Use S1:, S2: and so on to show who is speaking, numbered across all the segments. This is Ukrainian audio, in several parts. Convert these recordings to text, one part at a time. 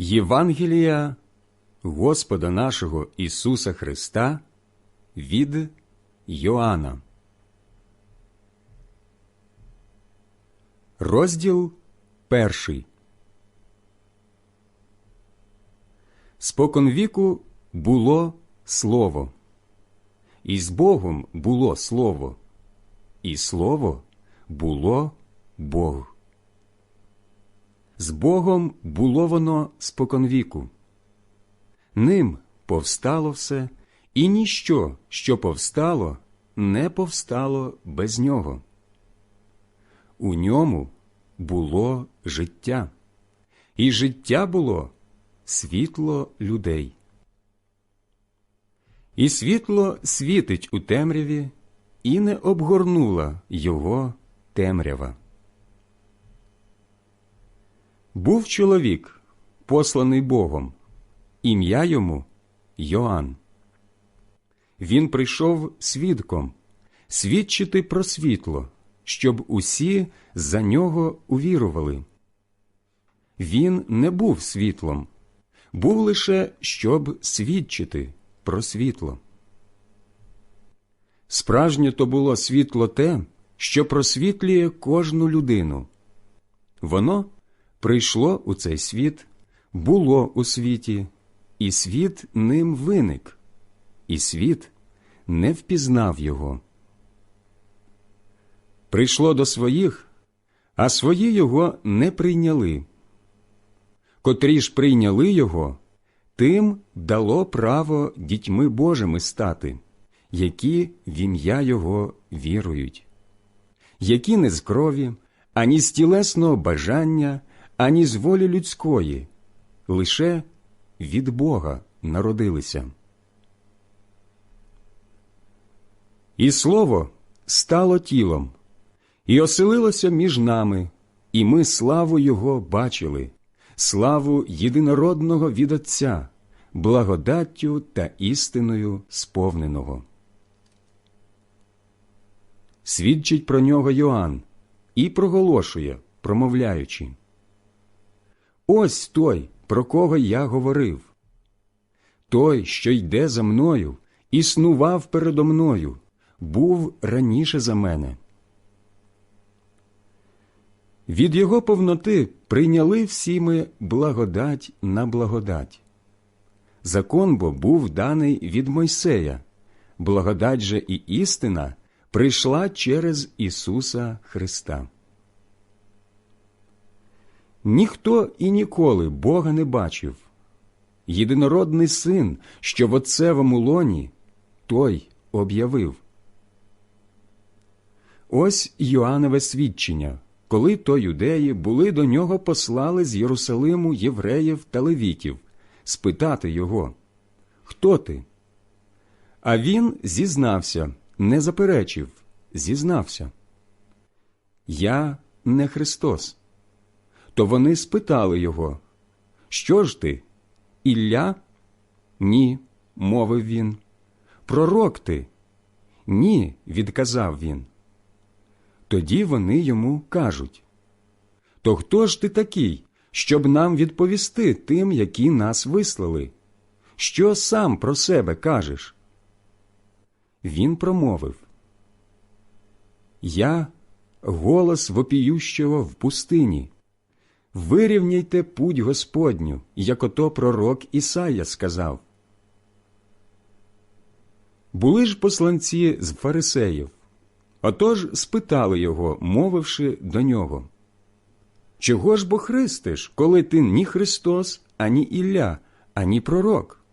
S1: Євангелія Господа нашого Ісуса Христа від Йоанна. Розділ перший. Споконвіку було слово, і з Богом було слово, і слово було Бог. З Богом було воно споконвіку. Ним повстало все, і ніщо, що повстало, не повстало без нього. У ньому було життя, і життя було світло людей. І світло світить у темряві, і не обгорнула його темрява. Був чоловік, посланий Богом, ім'я йому Йоанн. Він прийшов свідком свідчити про світло, щоб усі за нього увірували. Він не був світлом, був лише щоб свідчити про світло. Справжнє то було світло те, що просвітлює кожну людину. Воно прийшло у цей світ, було у світі, і світ ним виник, і світ не впізнав його. Прийшло до своїх, а свої його не прийняли. Котрі ж прийняли його, тим дало право дітьми Божими стати, які в ім'я Його вірують, які не з крові, ані з тілесного бажання, ані з волі людської, лише від Бога народилися. І слово стало тілом, і оселилося між нами, і ми славу Його бачили, славу єдинородного від Отця, благодаттю та істиною сповненого. Свідчить про нього Йоанн і проголошує, промовляючи. Ось той, про кого я говорив. Той, що йде за мною, існував передо мною, був раніше за мене. Від його повноти прийняли всі ми благодать на благодать. Закон бо був даний від Мойсея, благодать же і істина прийшла через Ісуса Христа. Ніхто і ніколи Бога не бачив. Єдинородний син, що в отцевому лоні, той об'явив. Ось Йоаннове свідчення, коли то юдеї були до нього послали з Єрусалиму євреїв та левітів спитати його Хто ти? А він зізнався, не заперечив, зізнався. Я не Христос. То вони спитали його, Що ж ти? Ілля? Ні, мовив він. Пророк ти? Ні, відказав він. Тоді вони йому кажуть То хто ж ти такий, щоб нам відповісти тим, які нас вислали? Що сам про себе кажеш? Він промовив Я голос вопіющого в пустині. Вирівняйте путь Господню, як ото пророк Ісая сказав. Були ж посланці з фарисеїв. Отож спитали його, мовивши до нього. Чого ж бо христиш, коли ти ні Христос, ані Ілля, ані пророк?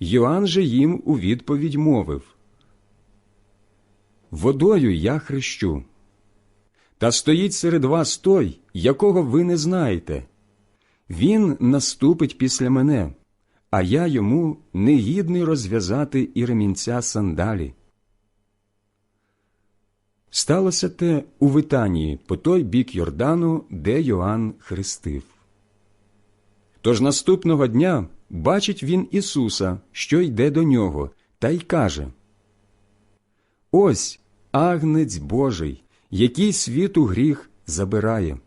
S1: Йоанн же їм у відповідь мовив Водою я хрещу. Та стоїть серед вас той, якого ви не знаєте. Він наступить після мене, а я йому негідний розв'язати і ремінця сандалі. Сталося те у Витанії по той бік Йордану, де Йоанн хрестив. Тож наступного дня бачить він Ісуса, що йде до нього, та й каже Ось агнець Божий, який світу гріх забирає.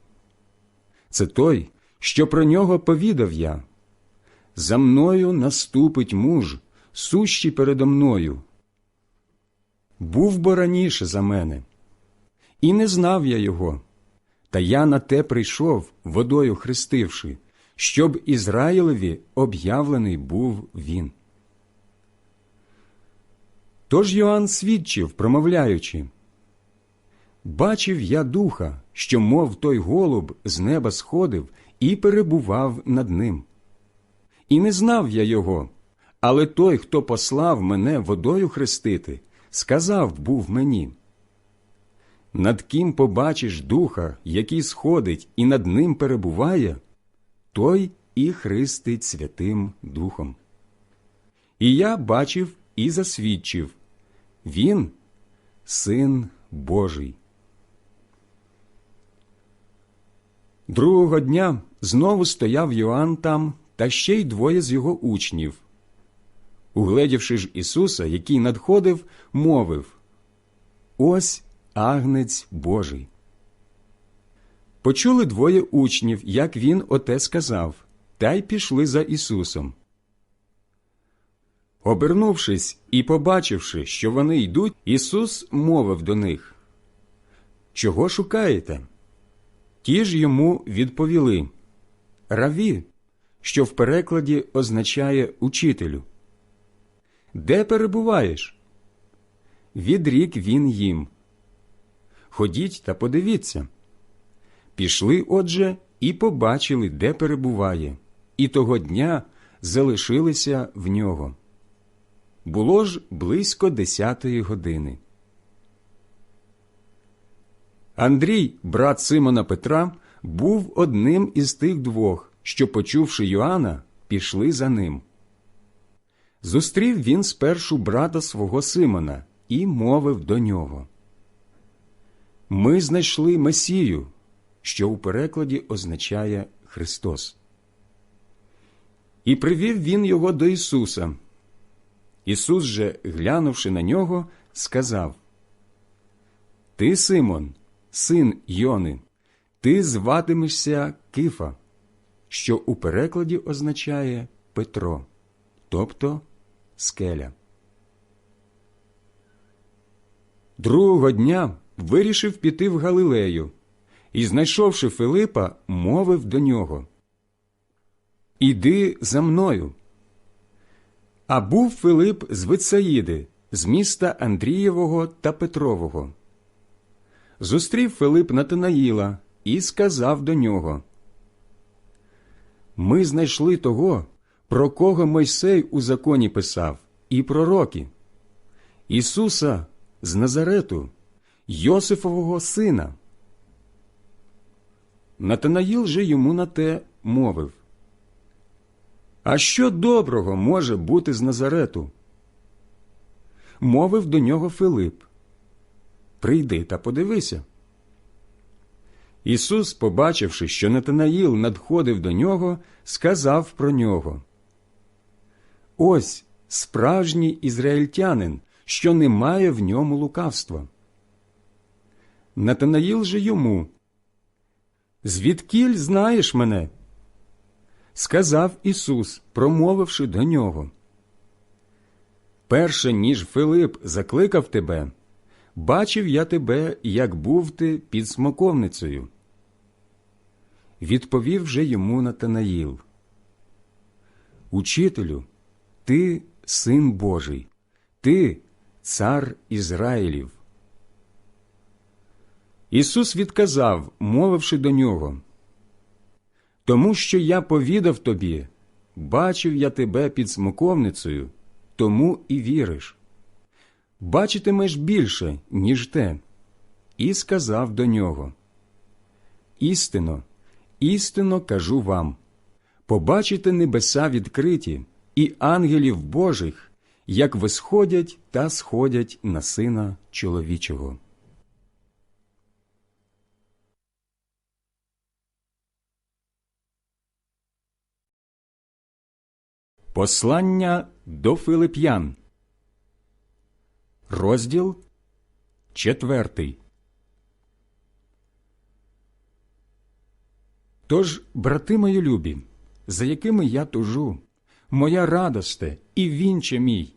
S1: Це той, що про нього повідав я. За мною наступить муж, сущий передо мною. Був бо раніше за мене, і не знав я його, та я на те прийшов, водою хрестивши, щоб Ізраїлеві об'явлений був він. Тож Йоанн свідчив, промовляючи, Бачив я духа, що, мов той голуб, з неба сходив і перебував над ним. І не знав я його, але той, хто послав мене водою хрестити, сказав був мені. Над ким побачиш духа, який сходить і над ним перебуває, той і хрестить Святим Духом. І я бачив і засвідчив він син Божий. Другого дня знову стояв Йоанн там та ще й двоє з його учнів. Угледівши ж Ісуса, який надходив, мовив Ось агнець Божий. Почули двоє учнів, як він оте сказав, та й пішли за Ісусом. Обернувшись і побачивши, що вони йдуть, Ісус мовив до них Чого шукаєте? Ті ж йому відповіли Раві, що в перекладі означає учителю. Де перебуваєш? Відрік він їм. Ходіть та подивіться. Пішли, отже, і побачили, де перебуває, і того дня залишилися в нього. Було ж близько десятої години. Андрій, брат Симона Петра, був одним із тих двох, що, почувши Йоанна, пішли за ним. Зустрів він спершу брата свого Симона і мовив до нього. Ми знайшли Месію, що у перекладі означає Христос. І привів він його до Ісуса. Ісус же, глянувши на нього, сказав Ти, Симон, син Йони, ти зватимешся Кифа, що у перекладі означає Петро, тобто скеля. Другого дня вирішив піти в Галилею і, знайшовши Филипа, мовив до нього Іди за мною. А був Филип з Вицаїди, з міста Андрієвого та Петрового. Зустрів Филип Натанаїла і сказав до нього Ми знайшли того, про кого Мойсей у законі писав, і пророки Ісуса з Назарету, Йосифового сина. Натанаїл же йому на те мовив А що доброго може бути з Назарету? Мовив до нього Филип Прийди та подивися. Ісус, побачивши, що Натанаїл надходив до нього, сказав про нього Ось справжній ізраїльтянин, що немає в ньому лукавства. Натанаїл же йому Звідкіль знаєш мене? Сказав Ісус, промовивши до нього. Перше ніж Филип закликав тебе, бачив я тебе, як був ти під смоковницею. Відповів же йому Натанаїл. Учителю, ти син Божий, ти цар Ізраїлів. Ісус відказав, мовивши до нього, Тому що я повідав тобі, бачив я тебе під смоковницею, тому і віриш. Бачитимеш більше, ніж те, і сказав до нього Істинно, істинно кажу вам побачите небеса відкриті і ангелів Божих, як висходять та сходять на сина чоловічого. Послання до Филип'ян, розділ четвертий. Тож, брати мої любі, за якими я тужу, моя радосте і вінче мій,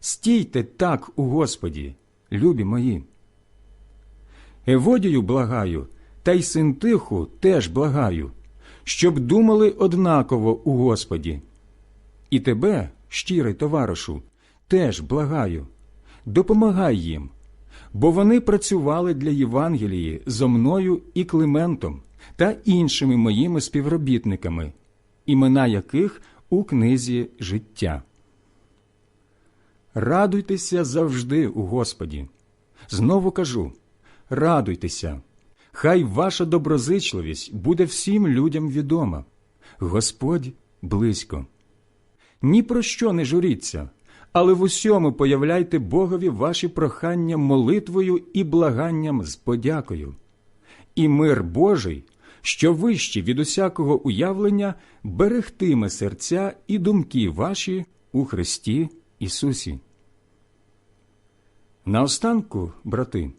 S1: стійте так у Господі, любі мої. Еводію благаю, та й синтиху теж благаю, щоб думали однаково у Господі. І тебе, щирий товаришу, теж благаю, допомагай їм, бо вони працювали для Євангелії зо мною і Климентом та іншими моїми співробітниками, імена яких у книзі життя. Радуйтеся завжди у Господі. Знову кажу радуйтеся, хай ваша доброзичливість буде всім людям відома. Господь близько. Ні про що не журіться, але в усьому появляйте Богові ваші прохання молитвою і благанням з подякою. І мир Божий, що вищий від усякого уявлення, берегтиме серця і думки ваші у Христі Ісусі. Наостанку, брати,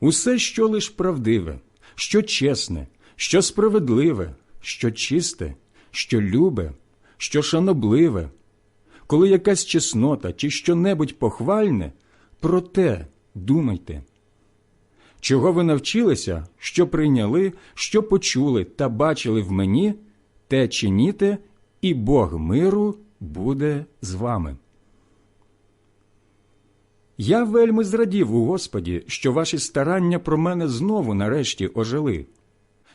S1: усе, що лиш правдиве, що чесне, що справедливе, що чисте, що любе, що шанобливе, коли якась чеснота чи що-небудь похвальне, про те думайте. Чого ви навчилися, що прийняли, що почули та бачили в мені, те чиніте, і Бог миру буде з вами. Я вельми зрадів у Господі, що ваші старання про мене знову нарешті ожили.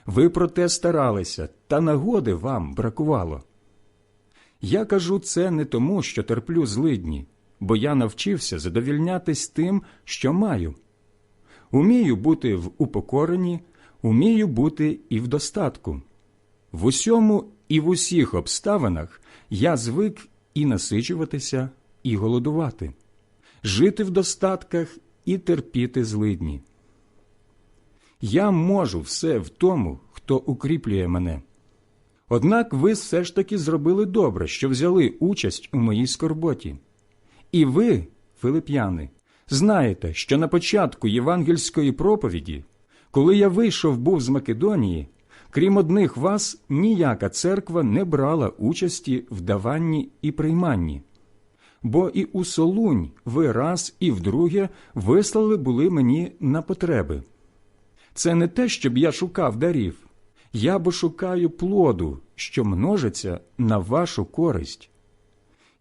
S1: Ви про те старалися, та нагоди вам бракувало. Я кажу це не тому, що терплю злидні, бо я навчився задовільнятись тим, що маю. Умію бути в упокоренні, умію бути і в достатку. В усьому і в усіх обставинах я звик і насичуватися, і голодувати, жити в достатках і терпіти злидні. Я можу все в тому, хто укріплює мене. Однак ви все ж таки зробили добре, що взяли участь у моїй скорботі. І ви, филип'яни, знаєте, що на початку євангельської проповіді, коли я вийшов був з Македонії, крім одних вас, ніяка церква не брала участі в даванні і прийманні. Бо і у Солунь ви раз і вдруге вислали були мені на потреби. Це не те, щоб я шукав дарів, я бо шукаю плоду, що множиться на вашу користь.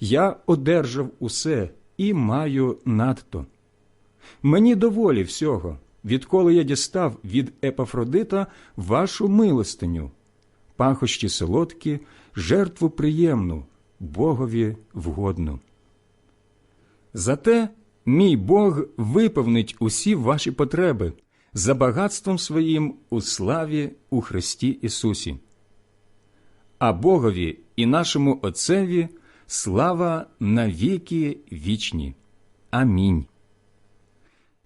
S1: Я одержав усе і маю надто. Мені доволі всього, відколи я дістав від Епафродита вашу милостиню, пахощі солодкі, жертву приємну, Богові вгодну. Зате мій Бог виповнить усі ваші потреби за багатством своїм у славі у Христі Ісусі. А Богові і нашому Отцеві слава навіки вічні. Амінь.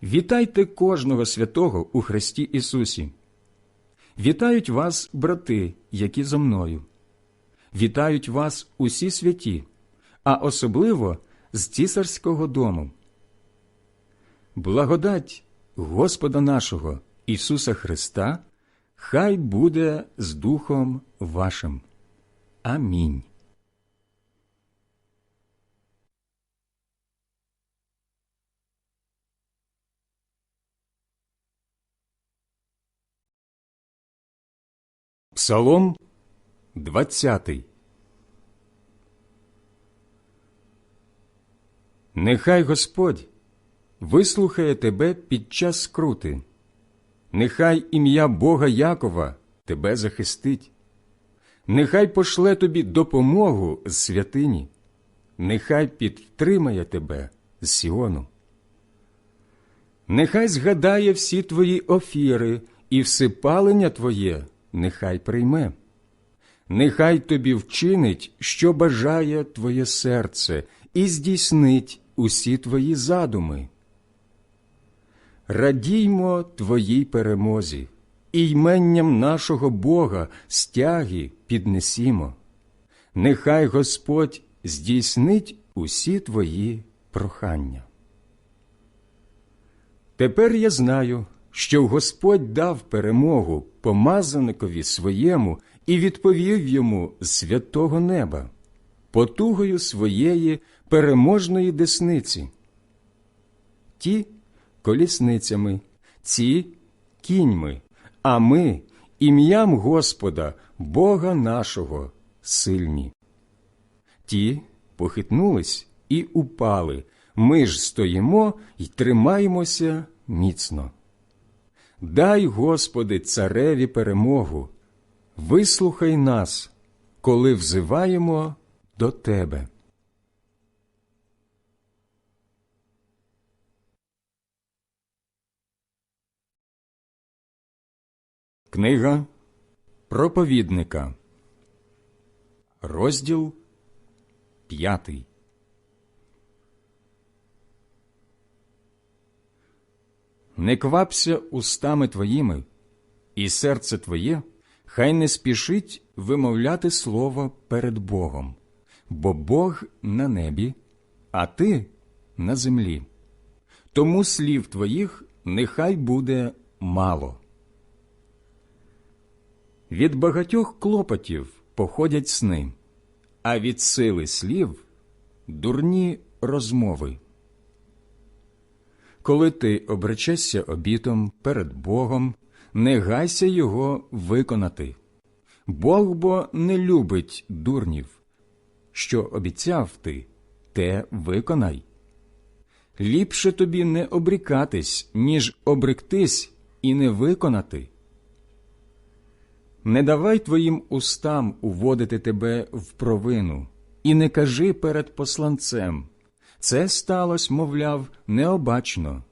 S1: Вітайте кожного святого у Христі Ісусі. Вітають вас, брати, які зо мною. Вітають вас усі святі, а особливо з цісарського дому. Благодать Господа нашого Ісуса Христа хай буде з Духом вашим. Амінь. Псалом 20 Нехай Господь вислухає тебе під час скрути, нехай ім'я Бога Якова тебе захистить, нехай пошле тобі допомогу з святині, нехай підтримає тебе з Сіону. Нехай згадає всі твої офіри і всипалення твоє нехай прийме. Нехай тобі вчинить, що бажає твоє серце, і здійснить усі твої задуми. Радіймо твоїй перемозі, і йменням нашого Бога стяги піднесімо. Нехай Господь здійснить усі твої прохання. Тепер я знаю, що Господь дав перемогу помазаникові своєму і відповів йому з святого неба, потугою своєї переможної десниці. Ті колісницями, ці кіньми, а ми ім'ям Господа, Бога нашого, сильні. Ті похитнулись і упали. Ми ж стоїмо й тримаємося міцно. Дай, Господи, цареві перемогу, вислухай нас, коли взиваємо до Тебе. Книга проповідника, розділ п'ятий. Не квапся устами твоїми, і серце твоє хай не спішить вимовляти слово перед Богом, бо Бог на небі, а ти на землі. Тому слів твоїх нехай буде мало. Від багатьох клопотів походять сни, а від сили слів дурні розмови. Коли ти обречешся обітом перед Богом, не гайся його виконати. Бог бо не любить дурнів. Що обіцяв ти, те виконай. Ліпше тобі не обрікатись, ніж обректись і не виконати. Не давай твоїм устам уводити тебе в провину, і не кажи перед посланцем. Це сталося, мовляв, необачно,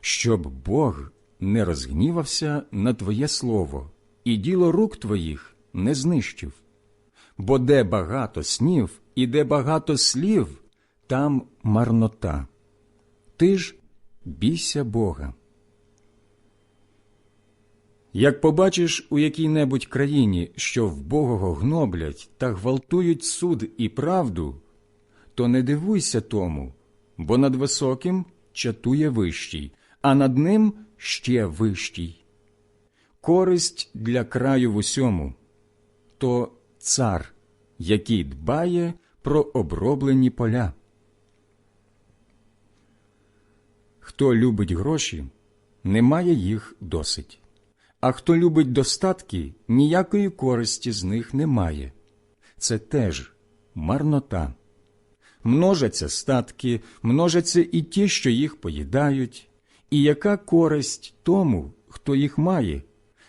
S1: щоб Бог не розгнівався на твоє слово, і діло рук твоїх не знищив. Бо де багато снів і де багато слів, там марнота. Ти ж бійся Бога. Як побачиш у якій-небудь країні, що в Богого гноблять та гвалтують суд і правду, то не дивуйся тому, бо над високим чатує вищий, а над ним ще вищий. Користь для краю в усьому то цар, який дбає про оброблені поля. Хто любить гроші, не має їх досить. А хто любить достатки, ніякої користі з них немає. Це теж марнота. Множаться статки, множаться і ті, що їх поїдають. І яка користь тому, хто їх має,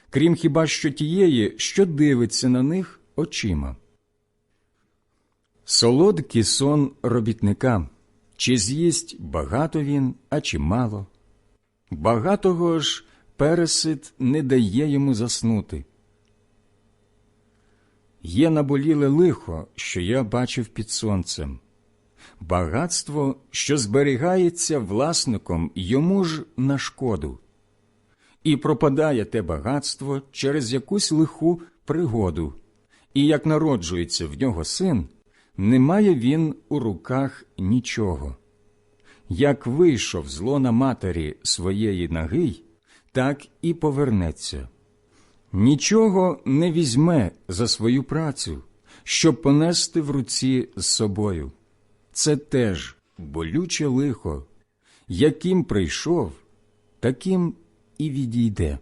S1: крім хіба що тієї, що дивиться на них очима? Солодкий сон робітника, чи з'їсть багато він, а чи мало? Багатого ж пересид не дає йому заснути. Є наболіле лихо, що я бачив під сонцем, багатство, що зберігається власником йому ж на шкоду, і пропадає те багатство через якусь лиху пригоду, і як народжується в нього син, не має він у руках нічого. Як вийшов з лона матері своєї ноги, так і повернеться. Нічого не візьме за свою працю, щоб понести в руці з собою. Це теж болюче лихо, яким прийшов, таким і відійде.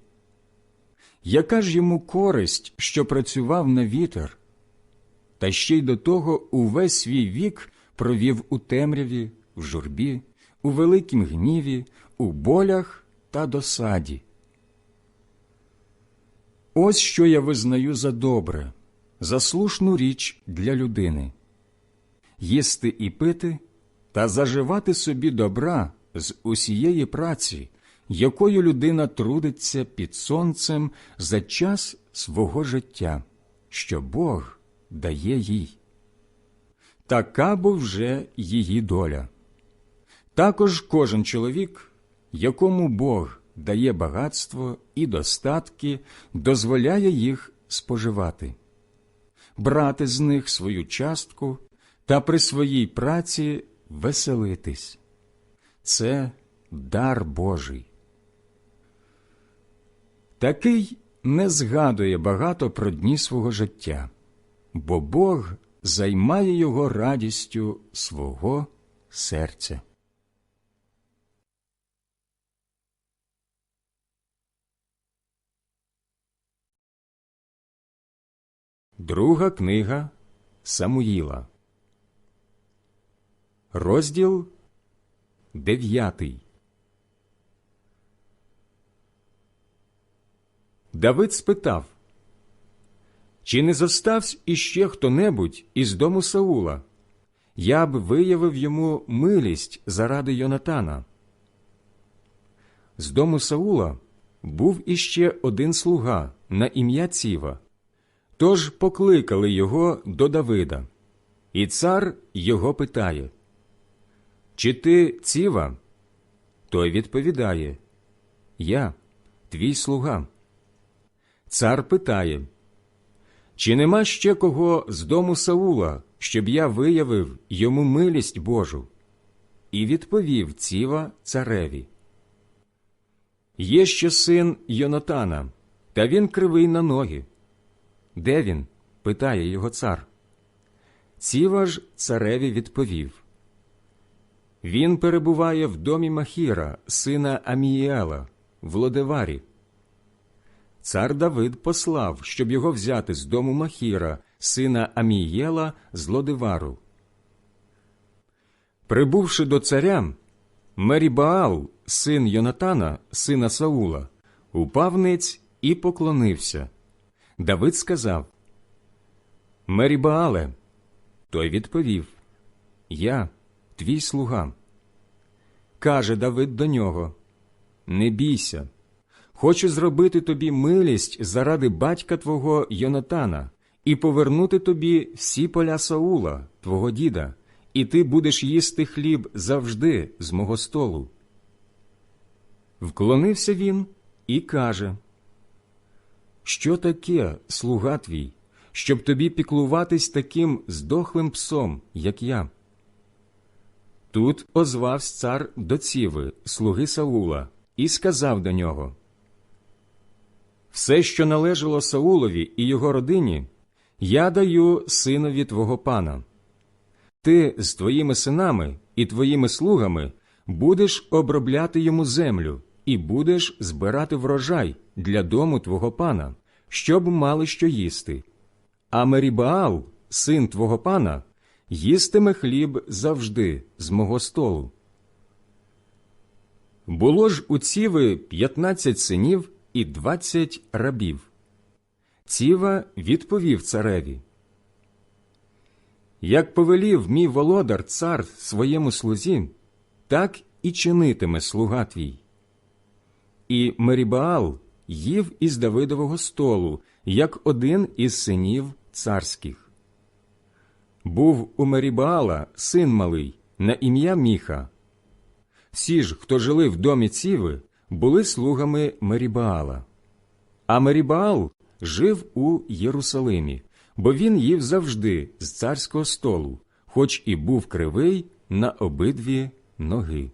S1: Яка ж йому користь, що працював на вітер, та ще й до того увесь свій вік провів у темряві, в журбі, у великім гніві, у болях та досаді. Ось що я визнаю за добре, за слушну річ для людини їсти і пити та заживати собі добра з усієї праці, якою людина трудиться під сонцем за час свого життя, що Бог дає їй. Така бо вже її доля. Також кожен чоловік, якому Бог дає багатство і достатки, дозволяє їх споживати, брати з них свою частку та при своїй праці веселитись. Це дар Божий. Такий не згадує багато про дні свого життя, бо Бог займає його радістю свого серця. Друга книга Самуїла, розділ дев'ятий. Давид спитав, чи не зоставсь іще хто-небудь із дому Саула? Я б виявив йому милість заради Йонатана. З дому Саула був іще один слуга на ім'я Ціва. Тож покликали його до Давида, і цар його питає Чи ти ціва? Той відповідає Я, твій слуга. Цар питає Чи нема ще кого з дому Саула, щоб я виявив йому милість Божу? І відповів ціва цареві. Є ще син Йонатана, та він кривий на ноги. Де він? питає його цар. Ціва ж цареві відповів. Він перебуває в домі Махіра, сина Амієла, в Лодеварі. Цар Давид послав, щоб його взяти з дому Махіра, сина Амієла з Лодевару. Прибувши до царя, Мерібаал, син Йонатана, сина Саула, упав ниць і поклонився. Давид сказав Мерібаале. Той відповів Я, твій слуга. Каже Давид до нього Не бійся. Хочу зробити тобі милість заради батька твого Йонатана і повернути тобі всі поля Саула, твого діда, і ти будеш їсти хліб завжди з мого столу. Вклонився він і каже Що таке, слуга твій, щоб тобі піклуватись таким здохлим псом, як я? Тут озвався цар до ціви, слуги Саула, і сказав до нього Все, що належало Саулові і його родині, я даю синові твого пана. Ти з твоїми синами і твоїми слугами будеш обробляти йому землю і будеш збирати врожай для дому твого пана, щоб мали що їсти. А Мерібаал, син твого пана, їстиме хліб завжди з мого столу. Було ж у ціви п'ятнадцять синів і двадцять рабів. Ціва відповів цареві. Як повелів мій володар цар своєму слузі, так і чинитиме слуга твій. І Мерібаал їв із Давидового столу, як один із синів царських. Був у Мерібаала син малий на ім'я Міха. Всі ж, хто жили в домі Ціви, були слугами Мерібаала. А Мерібаал жив у Єрусалимі, бо він їв завжди з царського столу, хоч і був кривий на обидві ноги.